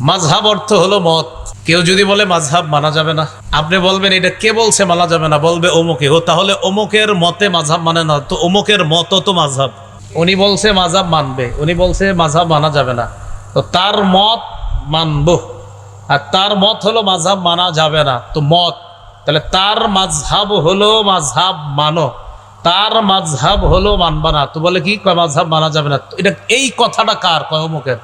মাঝহাব অর্থ হলো মত। কেউ যদি বলে মাঝহাব মানা যাবে না, আপনি বলবেন এটা কে বলছে মানা যাবে না, বলবে অমুকে। ও তাহলে অমুকের মতে মাঝহাব মানে না, তো অমুকের মত তো মাঝহাব। উনি বলছে মাঝহাব মানবে, উনি বলছে মাঝহাব মানা যাবে না। তো তার মত মানবো। আর তার মত হলো মাঝহাব মানা যাবে না, তো মত। তাহলে তার মাঝহাব হলো মাঝহাব মানো। তার মাঝহাব হলো মানবা না, তো বলে কি? মাঝহাব মানা যাবে না। এটা, এই কথাটা কার? কয় অমুকের?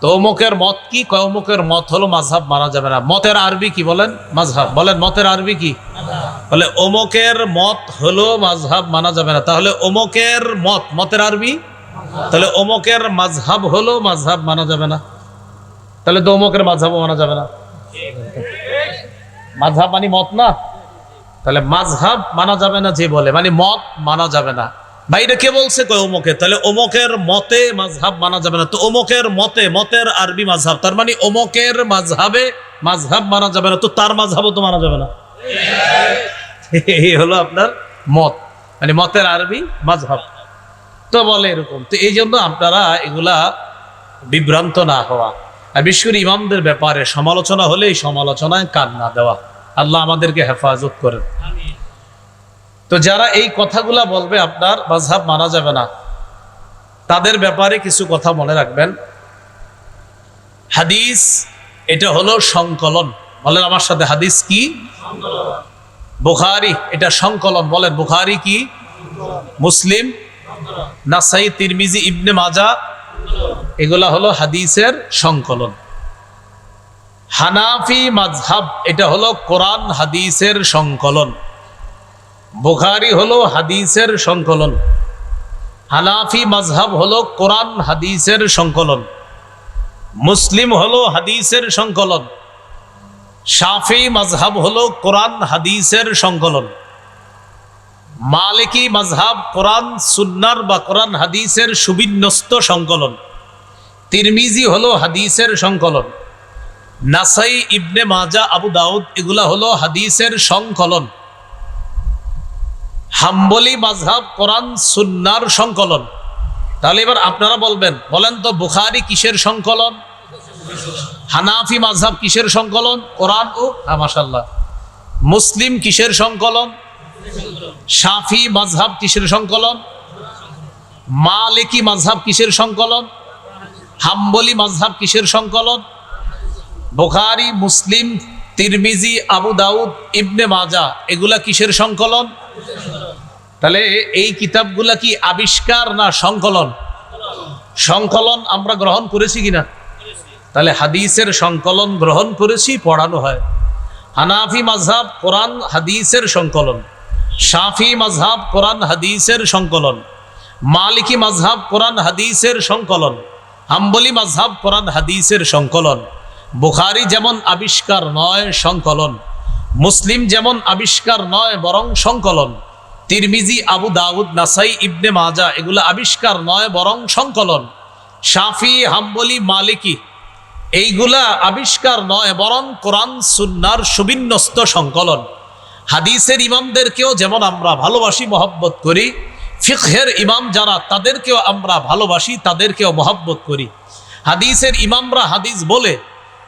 তো অমুকের মত কি? কয় অমুকের মত হলো মাঝহাব মানা যাবে না। মতের আরবি কি বলেন? মাঝহাব বলেন, মতের আরবি কি? বলে অমুকের মত হলো মাঝহাব মানা যাবে না। তাহলে অমুকের মত, মতের আরবি? তাহলে অমুকের মাঝহাব হলো মাঝহাব মানা যাবে না। তাহলে তো অমুকের মাঝহাবও মানা যাবে না। মাঝহাব মানে মত না? তাহলে মাঝহাব মানা যাবে না যে বলে। মানে মত মানা যাবে না। এটা কে বলছে? কয় অমুকে তাহলে অমুকের মতে মাঝহাব মানা যাবে না। তো অমুকের মতে, মতের আরবি মাঝহাব তার মানে অমুকের মাঝহাবে মাঝহাব মানা যাবে না। তো তার মাঝহাবও তো মানা যাবে না। এই হলো আপনার মত। মানে মতের আরবি মাঝহাব তো বলে এরকম। তো এই জন্য আপনারা এগুলা বিভ্রান্ত না হওয়া। আর বিশেষ করে ইমামদের ব্যাপারে সমালোচনা হলেই সমালোচনায় কান না দেওয়া। আল্লাহ আমাদেরকে হেফাজত করেন। তো যারা এই কথাগুলা বলবে, আপনার মাঝহাব মানা যাবে না। তাদের ব্যাপারে কিছু কথা মনে রাখবেন। হাদিস, এটা হলো সংকলন। বলেন আমার সাথে, হাদিস কি? বুখারি, এটা সংকলন। বলেন, বুখারি কি? মুসলিম। নাসাই, তিরমিজি, ইবনে মাজা এগুলা হলো হাদিসের সংকলন। হানাফি মাজহাব এটা হলো কোরআন হাদিসের সংকলন। বুখারি হলো হাদিসের সংকলন। হানাফি মাজহাব হলো কোরআন হাদিসের সংকলন। মুসলিম হলো হাদিসের সংকলন। শাফি মাজহাব হলো কোরআন হাদিসের সংকলন। মালিকি মাজহাব কোরআন, সুন্নার বা কোরআন হাদিসের সুবিন্যস্ত সংকলন। তিরমিজি হলো হাদিসের সংকলন। নাসাই, ইবনে মাজা, আবু দাউদ, এগুলা হলো হাদিসের সংকলন। হাম্বলি মাজহাব কোরআন, সুন্নার সংকলন। তাহলে এবার আপনারা বলবেন, বলেন তো বুখারি কিসের সংকলন? হানাফি মাজহাব কিসের সংকলন? কোরআন ও হ্যাঁ মাসাল্লাহ মুসলিম কিসের সংকলন? শাফি মাজহাব কিসের সংকলন? মালিকি মাজহাব কিসের সংকলন? হাম্বলি মাজহাব কিসের সংকলন? বুখারি, মুসলিম তিরমিজি, আবু দাউদ, ইবনে মাজা, এগুলা কিসের সংকলন? তাহলে এই কিতাবগুলা কি আবিষ্কার না সংকলন? সংকলন আমরা গ্রহণ করেছি কিনা? তাহলে হাদিসের সংকলন গ্রহণ করেছি, পড়ানো হয়। হানাফি মাজহাব কোরআন, হাদিসের সংকলন। শাফি মাজহাব কোরআন, হাদিসের সংকলন। মালিকি মাজহাব কোরআন, হাদিসের সংকলন। হাম্বলি মাজহাব কোরআন, হাদিসের সংকলন। বুখারি যেমন আবিষ্কার নয়, সংকলন। মুসলিম যেমন আবিষ্কার নয়, বরং সংকলন। তিরমিজি, আবু দাউদ, নাসাই, ইবনে মাজা, এগুলো আবিষ্কার নয়, বরং সংকলন। শাফি, হাম্বলি, মালিকি, এইগুলা আবিষ্কার নয়, বরং কোরআন, সুন্নার সুবিন্যস্ত সংকলন। হাদিসের ইমামদেরকেও যেমন আমরা ভালোবাসি, মহব্বত করি, ফিকহের ইমাম যারা, তাদেরকেও আমরা ভালোবাসি, তাদেরকেও মহব্বত করি। হাদিসের ইমামরা হাদিস বলে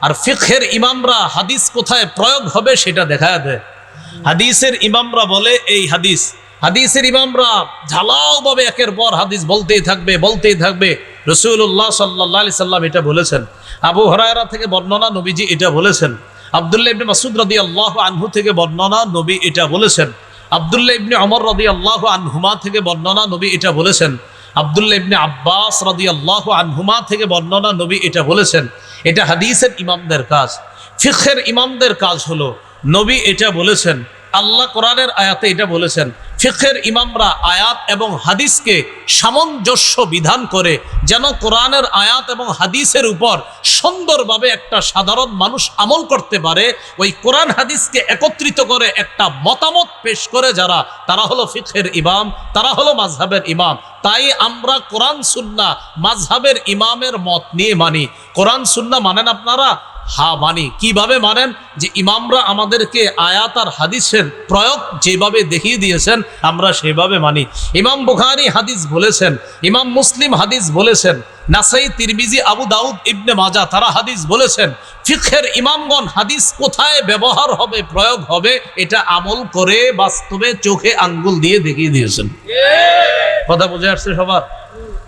আর ফিখের ইমামরা হাদিস কোথায় প্রয়োগ হবে সেটা দেখা দেয় হাদিসের ইমামরা বলে এই হাদিস। হাদিসের ইমামরা ঝালাওভাবে একের পর হাদিস বলতেই থাকবে বলতেই থাকবে। রসুল্লাহ সাল্লাহ সাল্লাম এটা বলেছেন। আবু হরায়রা থেকে বর্ণনা নবীজি এটা বলেছেন। আবদুল্লাহ ইবনে মাসুদ রদি আল্লাহ আনহু থেকে বর্ণনা নবী এটা বলেছেন। আবদুল্লাহ ইবনে অমর রদি আল্লাহ আনহুমা থেকে বর্ণনা নবী এটা বলেছেন। আবদুল্লাহ ইবনে আব্বাস রদি আল্লাহ আনহুমা থেকে বর্ণনা নবী এটা বলেছেন। এটা হাদিসের ইমামদের কাজ। ফিখের ইমামদের কাজ হলো, নবী এটা বলেছেন, আল্লাহ কোরআনের আয়াতে এটা বলেছেন ফিখের ইমামরা আয়াত এবং হাদিসকে সামঞ্জস্য বিধান করে যেন কোরআনের আয়াত এবং হাদিসের উপর সুন্দরভাবে একটা সাধারণ মানুষ আমল করতে পারে, ওই কোরআন হাদিসকে একত্রিত করে একটা মতামত পেশ করে যারা, তারা হলো ফিখের ইমাম, তারা হলো মাঝহাবের ইমাম। তাই আমরা কোরআন সুন্না মাঝহাবের ইমামের মত নিয়ে মানি। কোরআন সুন্না মানেন আপনারা হা মানি কীভাবে মানেন? যে ইমামরা আমাদেরকে আয়াত আর হাদিসের প্রয়োগ যেভাবে দেখিয়ে দিয়েছেন, আমরা সেভাবে মানি। ইমাম বুখারি হাদিস বলেছেন, ইমাম মুসলিম হাদিস বলেছেন, নাসাই, তিরমিজি, আবু দাউদ, ইবনে মাজা তারা হাদিস বলেছেন ফিখের ইমামগণ হাদিস কোথায় ব্যবহার হবে, প্রয়োগ হবে, এটা আমল করে বাস্তবে চোখে আঙ্গুল দিয়ে দেখিয়ে দিয়েছেন। কথা বুঝে আসছে সবার?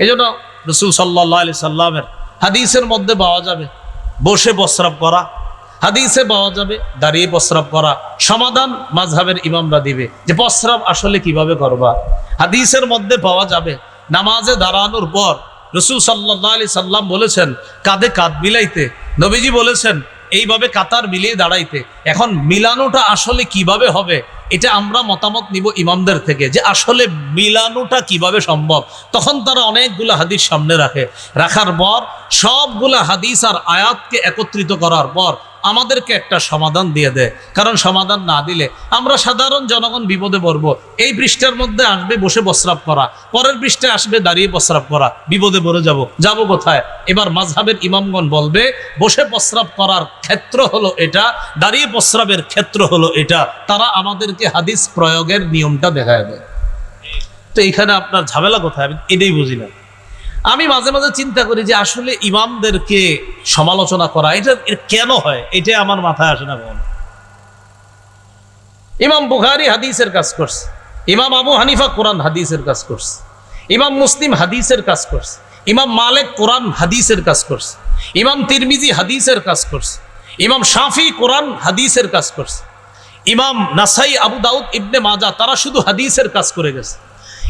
এই জন্য রসুল সাল্লাহ আলি সাল্লামের হাদিসের মধ্যে পাওয়া যাবে। বসে প্রস্রাব করা, হাদিসে পাওয়া যাবে, দাঁড়িয়ে প্রস্রাব করা, সমাধান মাঝহাবের ইমামরা দিবে। যে প্রস্রাব আসলে কীভাবে করবা? হাদিসের মধ্যে পাওয়া যাবে, নামাজে দাঁড়ানোর পর রসুল সাল্লাহ আলি সাল্লাম বলেছেন, কাঁধে কাঁধ মিলাইতে। নবীজি বলেছেন, এইভাবে কাতার মিলিয়ে দাঁড়াইতে। এখন মিলানোটা আসলে কীভাবে হবে? এটা আমরা মতামত নিব ইমামদের থেকে যে আসলে মিলানোটা কীভাবে সম্ভব। তখন তারা অনেকগুলো হাদিস সামনে রাখে। রাখার পর সবগুলা হাদিস আর আয়াতকে একত্রিত করার পর আমাদেরকে একটা সমাধান দিয়ে দেয়। কারণ সমাধান না দিলে আমরা সাধারণ জনগণ বিপদে পড়ব। এই পৃষ্ঠার মধ্যে আসবে বসে প্রস্রাব করা, পরের পৃষ্ঠে আসবে দাঁড়িয়ে প্রস্রাব করা, বিপদে পড়ে যাব। যাব কোথায়? এবার মাঝহাবের ইমামগণ বলবে, বসে প্রস্রাব করার ক্ষেত্র হলো এটা, দাঁড়িয়ে প্রস্রাবের ক্ষেত্র হলো এটা। তারা আমাদেরকে হাদিস প্রয়োগের নিয়মটা দেখায় দেয়। তো এখানে আপনার ঝামেলা কোথায়? আমি এটাই বুঝি না। আমি মাঝে মাঝে চিন্তা করি যে আসলে ইমামদেরকে সমালোচনা করা, এটা কেন হয়? এটা আমার মাথায় আসে না কখনো। ইমাম বুখারি হাদিসের কাজ করছে। ইমাম আবু হানিফা কোরআন হাদিসের কাজ করছে। ইমাম মুসলিম হাদিসের কাজ করছে। ইমাম মালিক কোরআন হাদিসের কাজ করছে। ইমাম তিরমিজি হাদিসের কাজ করছে। ইমাম শাফি কোরআন হাদিসের কাজ করছে। ইমাম নাসাই আবু দাউদ ইবনে মাজা, তারা শুধু হাদিসের কাজ করে গেছে।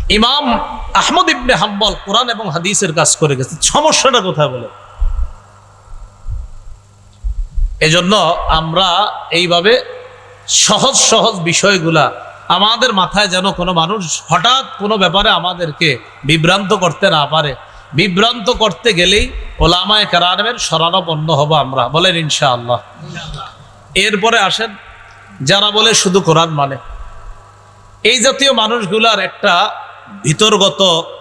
ইমাম আহমদ ইবনে হাম্বল কোরআন এবং হাদিসের কাজ করে গেছে। সমস্যাটা কোথায় বলে? এজন্য আমরা এইভাবে সহজ সহজ বিষয়গুলা আমাদের মাথায় যেন কোনো মানুষ হঠাৎ কোনো ব্যাপারে আমাদেরকে বিভ্রান্ত করতে না পারে। বিভ্রান্ত করতে গেলেই ওলামায় কারামের শরণাপন্ন হব আমরা। বলেন ইনশাআল্লাহ। এরপরে আসেন, যারা বলে শুধু কোরআন মানে। এই জাতীয় মানুষগুলার একটা ভিতরগত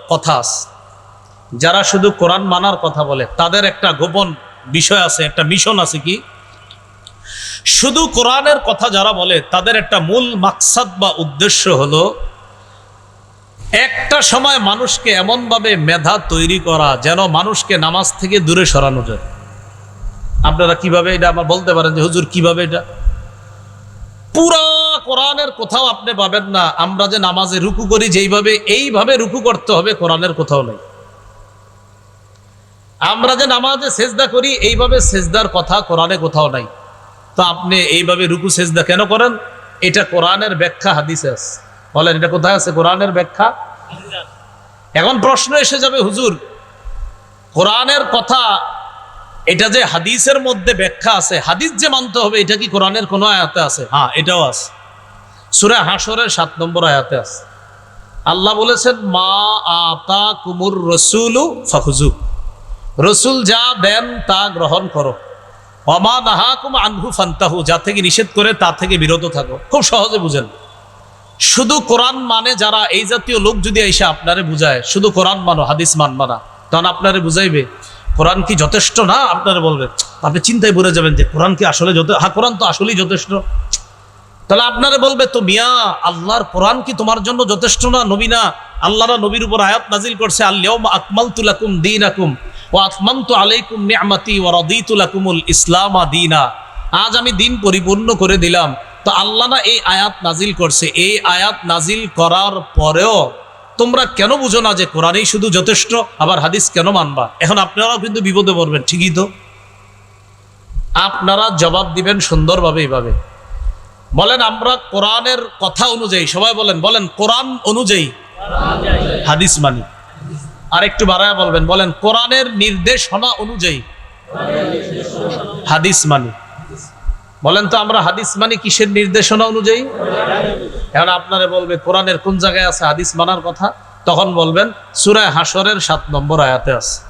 কথা আছে। যারা শুধু কোরআন মানার কথা বলে, তাদের একটা গোপন বিষয় আছে, একটা মিশন আছে কি? শুধু কোরআনের কথা যারা বলে, তাদের একটা মূল মাকসাদ বা উদ্দেশ্য হলো, একটা সময় মানুষকে এমনভাবে মেধা তৈরি করা যেন মানুষকে নামাজ থেকে দূরে সরানো যায়। আপনারা কীভাবে এটা আমার বলতে পারেন যে, হুজুর কীভাবে এটা? পুরা কোরআনের কোথাও আপনি পাবেন না। আমরা যে নামাজে রুকু করি, যেইভাবে এইভাবে রুকু করতে হবে, কোরআনের কোথাও নেই। আমরা যে নামাজে সেজদা করি, এইভাবে সেজদার কথা কোরআনে কোথাও নাই। তো আপনি এইভাবে রুকু সেজদা কেন করেন? এটা কোরআনের ব্যাখ্যা হাদিসে আছে। বলেন, এটা কোথায় আছে কোরআনের ব্যাখ্যা? এখন প্রশ্ন এসে যাবে, হুজুর, কোরআনের কথা, এটা যে হাদিসের মধ্যে ব্যাখ্যা আছে, হাদিস যে মানতে হবে, এটা কি কোরআনের কোনো আয়াতে আছে? হ্যাঁ এটাও আছে। সুরে হাসরের সাত নম্বর আয়াতে আছে। আল্লাহ বলেছেন, মা আতা কুমুর রসুলু ফখুজু রসুল যা দেন তা গ্রহণ করো। অমা নাহাকুম আনহু ফান্তাহু। যা থেকে নিষেধ করে, তা থেকে বিরত থাকো। খুব সহজে বুঝেন। শুধু কোরআন মানে যারা, এই জাতীয় লোক যদি এসে আপনারে বুঝায়, শুধু কোরআন মানো, হাদিস মানবা না। তখন আপনারে বুঝাইবে, কোরআন কি যথেষ্ট না? আপনারা বলবেন আপনি চিন্তায় পড়ে যাবেন যে কোরআন কি আসলে যথেষ্ট হ্যাঁ কোরআন তো আসলেই যথেষ্ট। তাহলে আপনারা বলবে, তো মিয়া, আল্লাহর কোরআন কি তোমার জন্য যথেষ্ট না, নবী না? আল্লাহরা নবীর উপর আয়াত নাজিল করছে আল্লাহ আকমালতু লাকুম দীনাকুম ওয়া আতমামতু আলাইকুম নি'মাতি ওয়া রাদিতু লাকুমুল ইসলামা দীনা। আজ আমি দিন পরিপূর্ণ করে দিলাম। তো আল্লাহ না এই আয়াত নাজিল করছে। এই আয়াত নাজিল করার পরেও তোমরা কেন বুঝো না যে কোরআনই শুধু যথেষ্ট, আবার হাদিস কেন মানবা? এখন আপনারাও কিন্তু বিপদে পড়বেন, ঠিকই তো? আপনারা জবাব দিবেন সুন্দরভাবে এইভাবে। বলেন আমরা কোরআনের কথা অনুযায়ী, সবাই বলেন বলেন কোরআন অনুযায়ী। হাদিস মানি। আর একটু বাড়ায় বলবেন, বলেন কোরআনের নির্দেশনা অনুযায়ী। হাদিস মানি। বলেন তো আমরা হাদিস মানি কিসের নির্দেশনা অনুযায়ী? এখন আপনারা বলবে, কোরআনের কোন জায়গায় আছে হাদিস মানার কথা? তখন বলবেন সুরায় হাসরের সাত নম্বর আয়াতে আছে।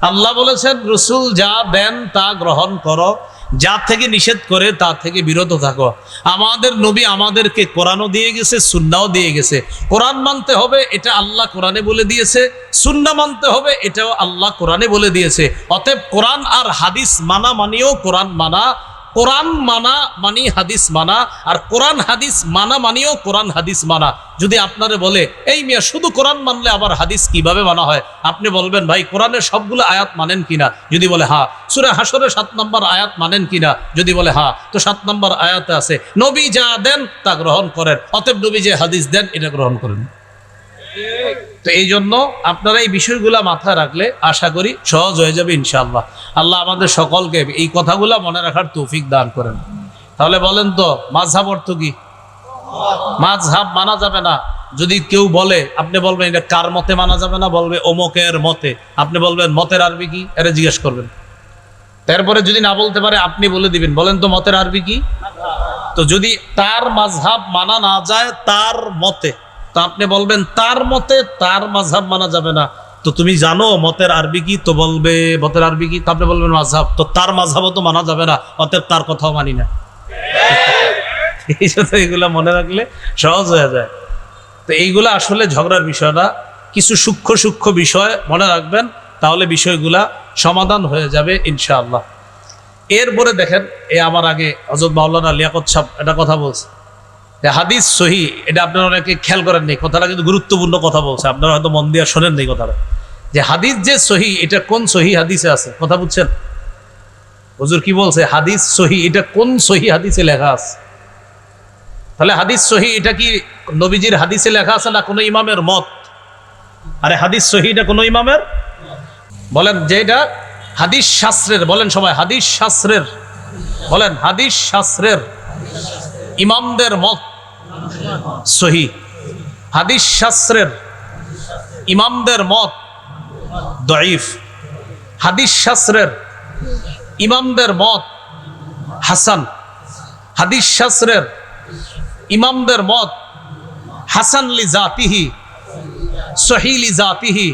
আল্লাহ বলেছেন, রসুল যা দেন তা গ্রহণ করো। যা থেকে নিষেধ করে তা থেকে বিরত থাকো। আমাদের নবী আমাদেরকে কোরআনও দিয়ে গেছে সুন্নাও দিয়ে গেছে। কোরআন মানতে হবে, এটা আল্লাহ কোরআনে বলে দিয়েছে। সুন্না মানতে হবে, এটাও আল্লাহ কোরআনে বলে দিয়েছে। অতএব কোরআন আর হাদিস মানা মানিও কোরআন মানা কোরআন মানা মানি, হাদিস মানা, আর কোরআন, হাদিস মানা মানিও কোরআন, হাদিস মানা। যদি আপনারে বলে, এই মিয়া, শুধু কোরআন মানলে আবার হাদিস কীভাবে মানা হয়? আপনি বলবেন, ভাই কোরআনের সবগুলো আয়াত মানেন কিনা যদি বলে হা সুরে হাসরের সাত নম্বর আয়াত মানেন কিনা যদি বলে হা তো সাত নম্বর আয়াতে আছে, নবী যা দেন তা গ্রহণ করেন। অতএব নবী যে হাদিস দেন, এটা গ্রহণ করেন। তো এই জন্য আপনারা এই বিষয়গুলো মাথায় রাখলে আশা করি সহজ হয়ে যাবে ইনশাআল্লাহ। আল্লাহ আমাদের সকলকে এই কথাগুলো মনে রাখার তৌফিক দান করেন। তাহলে বলেন তো, মাঝহাব অর্থ কি? মাঝহাব মানা যাবে না। যদি কেউ বলে, আপনি বলবেন, এটা কার মতে মানা যাবে না? বলবে, অমুকের মতে। আপনি বলবেন, মতের আরবি কি? এটা জিজ্ঞেস করবেন। তারপরে যদি না বলতে পারে, আপনি বলে দিবেন, বলেন তো, মতের আরবি কি? তো যদি তার মাঝহাব মানা না যায়, তার মতে। তো আপনি বলবেন, তার মতে তার মাঝহাব মানা যাবে না। তো তুমি জানো, মতের আরবি কি? তো বলবে, মতের আরবি কি? আপনি বলবেন, মাঝহাব। তো তার মাঝহাবও তো মানা যাবে না, অতএব তার কথাও মানি না। এই জন্য এগুলা মনে রাখলে সহজ হয়ে যায়। তো এইগুলা আসলে ঝগড়ার বিষয় না। কিছু সূক্ষ্ম সূক্ষ্ম বিষয় মনে রাখবেন, তাহলে বিষয়গুলা সমাধান হয়ে যাবে ইনশাআল্লাহ। এরপরে দেখেন, এ আমার আগে হজরত মাওলানা লিয়াকত সাহ একটা কথা বলছে। হাদিস সহি, এটা আপনারা অনেকে খেয়াল করেন নেই। কথাটা কিন্তু গুরুত্বপূর্ণ কথা বলছে। আপনারা হয়তো মন দিয়ে শোনেন নেই কথাটা। যে হাদিস যে সহি, এটা কোন সহি হাদিসে আছে? কথা বুঝছেন? হুজুর কি বলছে? হাদিস সহি, এটা কোন সহি হাদিসে লেখা আছে? তাহলে হাদিস সহি, এটা কি নবীজির হাদিসে লেখা আছে না কোনো ইমামের মত? আরে হাদিস সহি, এটা কোনো ইমামের বলেন যে এটা হাদিস শাস্ত্রের, বলেন সবাই, হাদিস শাস্ত্রের। বলেন, হাদিস শাস্ত্রের ইমামদের মত। সহি। হাদিস শাস্ত্রের ইমামদের মত দঈফ। হাদিস শাস্ত্রের ইমামদের মত হাসান। হাদিস শাস্ত্রের ইমামদের মত হাসান লি জাতিহি সহিলি জাতিহি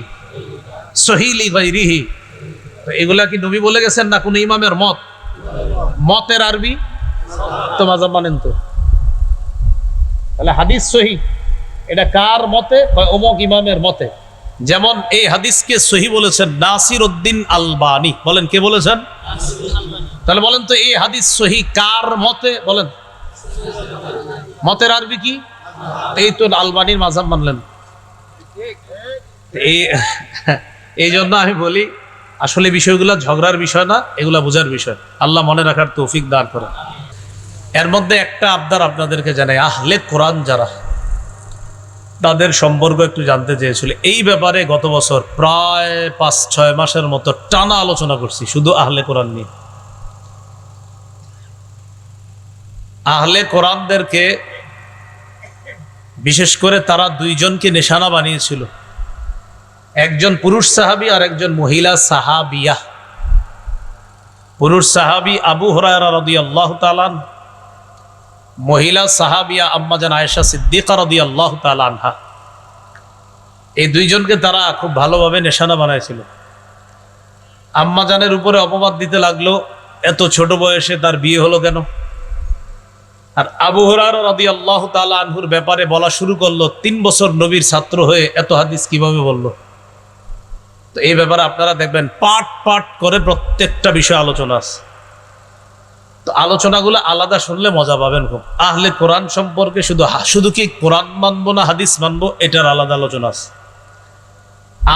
সহিলি গৈরিহি তো এগুলা কি নবী বলে গেছেন না কোনো ইমামের মত? মতের আরবি? তো মাজাব মানেন তো। তাহলে হাদিস সহি। এটা কার মতে অমুক ইমামের মতে? যেমন এই হাদিসকে সহি বলেছেন নাসির উদ্দিন আলবানি। বলেন, কে বলেছেন? তাহলে বলেন তো এই হাদিস সহি কার মতে? বলেন। মতের আরবি কি? এই তো আলবানির মাঝাব মানলেন। এই জন্য আমি বলি, আসলে বিষয়গুলো ঝগড়ার বিষয় না, এগুলা বোঝার বিষয়। আল্লাহ মনে রাখার তৌফিক দান করেন। এর মধ্যে একটা আবদার আপনাদেরকে জানাই, আহলে কোরআন যারা, তাদের সম্পর্ক একটু জানতে চেয়েছিল। এই ব্যাপারে গত বছর প্রায় পাঁচ, ছয় মাসের মতো টানা আলোচনা করছি, শুধু আহলে কোরআন নিয়ে। আহলে কোরআনদেরকে বিশেষ করে তারা দুইজনকে নিশানা বানিয়েছিল। একজন পুরুষ সাহাবি আর একজন মহিলা সাহাবিয়া। পুরুষ সাহাবি আবু হরায়রা রদি আল্লাহ তালান মহিলা সাহাবিয়া আম্মাজান আয়েশা সিদ্দিকা রদি আল্লাহ তালানহা এই দুইজনকে তারা খুব ভালোভাবে নেশানা বানাইছিল। আম্মাজানের উপরে অপবাদ দিতে লাগল, এত ছোট বয়সে তার বিয়ে হলো কেন? আর আবু হরার রদি আল্লাহ তালা আনহুর ব্যাপারে বলা শুরু করল, তিন বছর নবীর ছাত্র হয়ে এত হাদিস কীভাবে বলল? তো এই ব্যাপারে আপনারা দেখবেন পাট পাট করে প্রত্যেকটা বিষয় আলোচনা আছে। তো আলোচনাগুলো আলাদা শুনলে মজা পাবেন খুব। আহলে কোরআন সম্পর্কে শুধু শুধু কি কোরআন মানবো না হাদিস মানবো, এটার আলাদা আলোচনা আছে।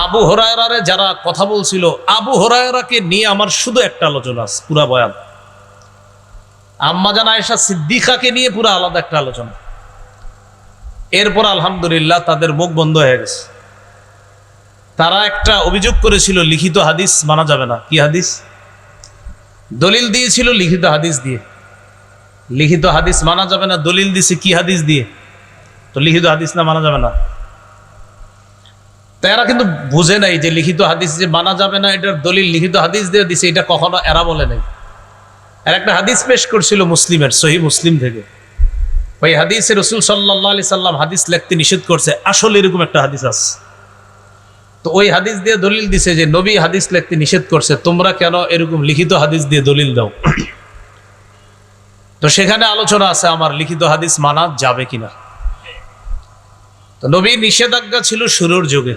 আবু হরায়রারে যারা কথা বলছিল, আবু হরায়রাকে নিয়ে আমার শুধু একটা আলোচনা আছে, পুরা বয়ান। আম্মাজান আয়েশা সিদ্দিকাকে নিয়ে পুরো আলাদা একটা আলোচনা। এরপর আলহামদুলিল্লাহ তাদের মুখ বন্ধ হয়ে গেছে। তারা একটা অভিযোগ করেছিল, লিখিত হাদিস মানা যাবে না। কি হাদিস? দলিল দিয়েছিল, লিখিত হাদিস দিয়ে। লিখিত হাদিস মানা যাবে না, দলিল দিছে কি হাদিস দিয়ে? তো লিখিত হাদিস না মানা যাবে না। তো এরা কিন্তু বুঝে নাই যে লিখিত হাদিস যে মানা যাবে না, এটার দলিল লিখিত হাদিস দিয়ে দিছে, এটা কখনো এরা বলে নাই। আর একটা হাদিস পেশ করছিল মুসলিমের, সহি মুসলিম থেকে। ওই হাদিসে রসুল সাল্লাহ আলি সাল্লাম হাদিস লিখতে নিষেধ করছে, আসলে এরকম একটা হাদিস আছে। তো ওই হাদিস দিয়ে দলিল দিছে যে নবী হাদিস লিখতে নিষেধ করছে, তোমরা কেন এরকম লিখিত হাদিস দিয়ে দলিল দাও? তো সেখানে আলোচনা আছে আমার লিখিত হাদিস মানা যাবে কিনা। তো নবীর নিষেধাজ্ঞা ছিল শুরুর যুগে।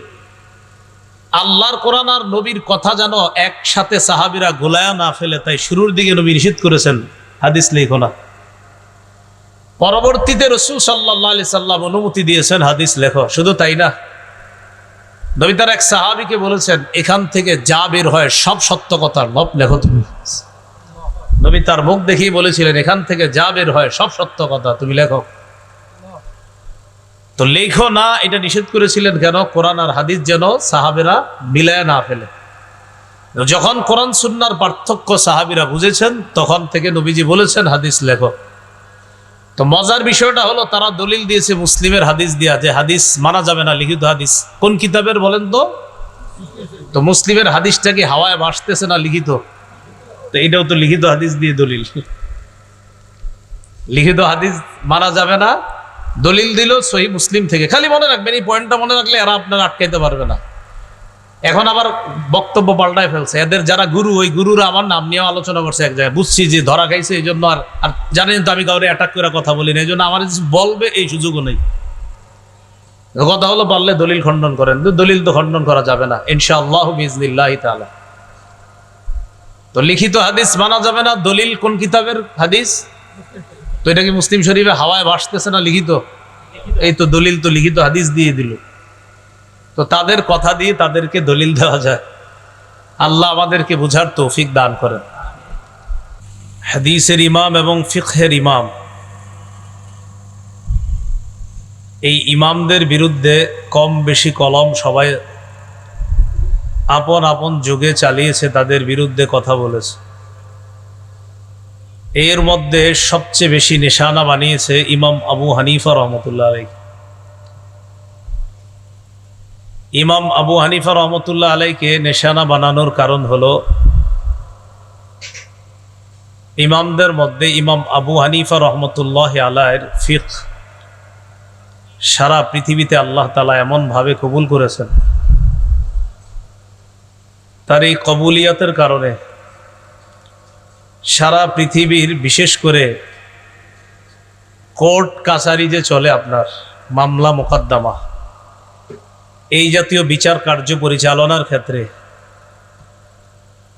আল্লাহর কোরআন আর নবীর কথা যেন একসাথে সাহাবিরা গোলায়া না ফেলে, তাই শুরুর দিকে নবী নিষেধ করেছেন, হাদিস লেখো না। পরবর্তীতে রসুল সাল্লাহ সাল্লাম অনুমতি দিয়েছেন, হাদিস লেখো। শুধু তাই না নবী তার এক সাহাবিকে বলেছেন, এখান থেকে যা বের হয় সব সত্য কথার মপ লেখো তুমি। নবী তার মুখ দেখেই বলেছিলেন, এখান থেকে যা বের হয় সব সত্য কথা তুমি লেখো। তো লেখো না, এটা নিষেধ করেছিলেন কেন? কোরআন আর হাদিস যেন সাহাবেরা মিলায় না ফেলে। যখন কোরআন সুন্নার পার্থক্য সাহাবিরা বুঝেছেন, তখন থেকে নবীজি বলেছেন, হাদিস লেখো। তো মজার বিষয়টা হলো, তারা দলিল দিয়েছে মুসলিমের হাদিস দিয়া যে হাদিস মানা যাবে না, লিখিত হাদিস। কোন কিতাবের বলেন তো? তো মুসলিমের হাদিসটা কি হাওয়ায় ভাসতেছে না লিখিত? তো এটাও তো লিখিত হাদিস দিয়ে দলিল। লিখিত হাদিস মানা যাবে না, দলিল দিল সহি মুসলিম থেকে। খালি মনে রাখবেন, এই পয়েন্টটা মনে রাখলে এরা আপনারা আটকাইতে পারবে না। এখন আবার বক্তব্য পাল্টায় ফেলছে। এদের যারা গুরু, ওই গুরুরা আমার নাম নিয়ে আলোচনা করছে এক জায়গায়। বুঝছি যে ধরা খাইছে, এই জন্য আর আর জানেন তো আমি কাউরে অ্যাটাক করে কথা বলি না, এই জন্য আমার বলবে এই সুযোগও নেই। কথা হলো, পারলে দলিল খণ্ডন করেন। দলিল তো খণ্ডন করা যাবে না, ইনশাআল্লাহ বিজনিল্লাহ তাআলা। তো লিখিত হাদিস মানা যাবে না, দলিল কোন কিতাবের হাদিস? তো এটা কি মুসলিম শরীফে হাওয়ায় ভাসতেছে না লিখিত? এই তো দলিল তো লিখিত হাদিস দিয়ে দিল। তো তাদের কথা দিয়ে তাদেরকে দলিল দেওয়া যায়। আল্লাহ আমাদেরকে বুঝার তৌফিক দান করেন। হাদিসের ইমাম এবং ফিকহের ইমাম। এই ইমামদের বিরুদ্ধে কম বেশি কলম সবাই আপন আপন যুগে চালিয়েছে, তাদের বিরুদ্ধে কথা বলেছে। এর মধ্যে সবচেয়ে বেশি নিশানা বানিয়েছে ইমাম আবু হানিফা রহমতুল্লাহ আলাই ইমাম আবু হানিফা রহমতুল্লাহ আলাইকে নিশানা বানানোর কারণ হলো, ইমামদের মধ্যে ইমাম আবু হানিফা রহমতুল্লাহ আলাইয়ের ফিক সারা পৃথিবীতে আল্লাহ তালা এমনভাবে কবুল করেছেন। তার এই কবুলিয়াতের কারণে সারা পৃথিবীর বিশেষ করে কোর্ট কাছারি যে চলে আপনার, মামলা মোকদ্দমা। এই জাতীয় বিচার কার্য পরিচালনার ক্ষেত্রে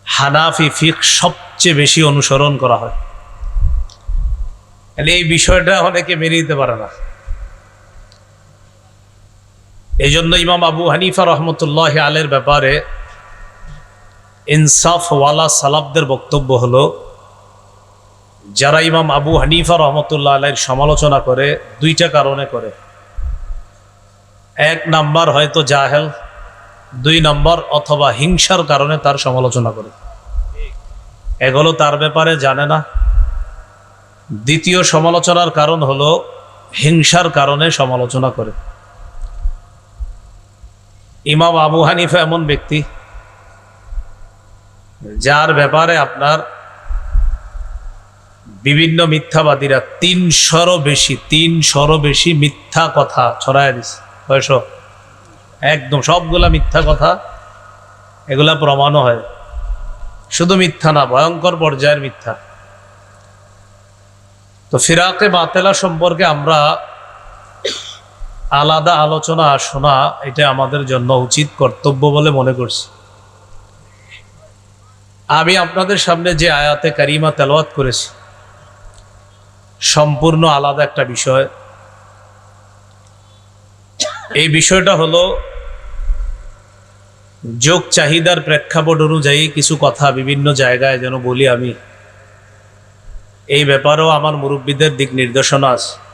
হানাফি ফিক সবচেয়ে বেশি অনুসরণ করা হয়। এই বিষয়টা অনেকে মেনে নিতে পারে না। এই জন্য ইমাম আবু হানিফা রহমতুল্লাহ আলের ব্যাপারে ইনসাফওয়ালা সালাবদের বক্তব্য হলো, যারা ইমাম আবু হানিফা রহমতুল্লাহ আলের সমালোচনা করে, দুইটা কারণে করে। এক নাম্বার হয়তো জাহেল, দুই নম্বর অথবা হিংসার কারণে তার সমালোচনা করে। এগুলো তার ব্যাপারে জানে না। দ্বিতীয় সমালোচনার কারণ হলো হিংসার কারণে সমালোচনা করে। ইমাম আবু হানিফা এমন ব্যক্তি, যার ব্যাপারে আপনার বিভিন্ন মিথ্যাবাদীরা তিনশোরও বেশি তিনশোরও বেশি মিথ্যা কথা ছড়ায় দিছে। বয়স একদম, সবগুলা মিথ্যা কথা। এগুলা প্রমাণও হয়। শুধু মিথ্যা না, ভয়ঙ্কর পর্যায়ের মিথ্যা। তো ফিরাকে বাতেলা সম্পর্কে আমরা আলাদা আলোচনা, শোনা, এটা আমাদের জন্য উচিত কর্তব্য বলে মনে করছি। আমি আপনাদের সামনে যে আয়াতে কারিমা তেলাওয়াত করেছি, সম্পূর্ণ আলাদা একটা বিষয়। এই বিষয়টা হলো যোগ চাহিদার প্রেক্ষাপট অনুযায়ী কিছু কথা বিভিন্ন জায়গায় যেন বলি আমি। এই ব্যাপারেও আমার মুরব্বীদের দিক নির্দেশনা আছে।